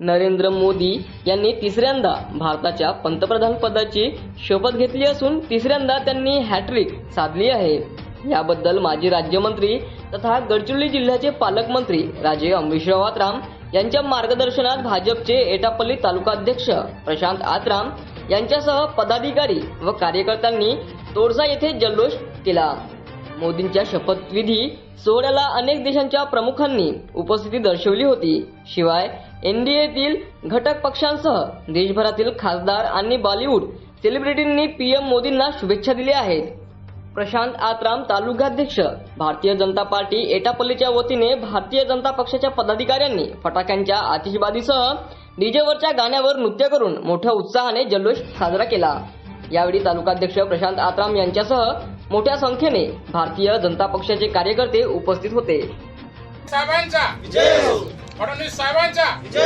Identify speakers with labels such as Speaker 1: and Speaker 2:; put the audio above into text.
Speaker 1: नरेंद्र मोदी यांनी तिसऱ्यांदा भारताच्या पंतप्रधान पदाची शपथ घेतली असून तिसऱ्यांदा त्यांनी हॅट्रिक साधली आहे. याबद्दल माजी राज्यमंत्री तथा गडचिरोली जिल्ह्याचे पालकमंत्री राजे अमरीशराव आत्राम यांच्या मार्गदर्शनात भाजपचे एटापल्ली तालुकाध्यक्ष प्रशांत आत्राम यांच्यासह पदाधिकारी व कार्यकर्त्यांनी तोडसा येथे जल्लोष केला. मोदींच्या शपथविधी सोहळ्याला अनेक देशांच्या प्रमुखांनी उपस्थिती दर्शवली होती. शिवाय एनडीएतील घटक पक्षांसह देशभरातील खासदार आणि बॉलिवूड सेलिब्रिटींनी पीएम मोदींना शुभेच्छा दिल्या आहेत. प्रशांत आत्राम तालुकाध्यक्ष भारतीय जनता पार्टी एटापल्लीच्या वतीने भारतीय जनता पक्षाच्या पदाधिकाऱ्यांनी फटाक्यांच्या आतिषबाजीसह डीजेवरच्या गाण्यावर नृत्य करून मोठ्या उत्साहाने जल्लोष साजरा केला. यावेळी तालुकाध्यक्ष प्रशांत आत्राम यांच्यासह मोठ्या संख्येने भारतीय जनता पक्षाचे कार्यकर्ते उपस्थित होते.
Speaker 2: साहेबांचा. फडणवीस साहेबांचा.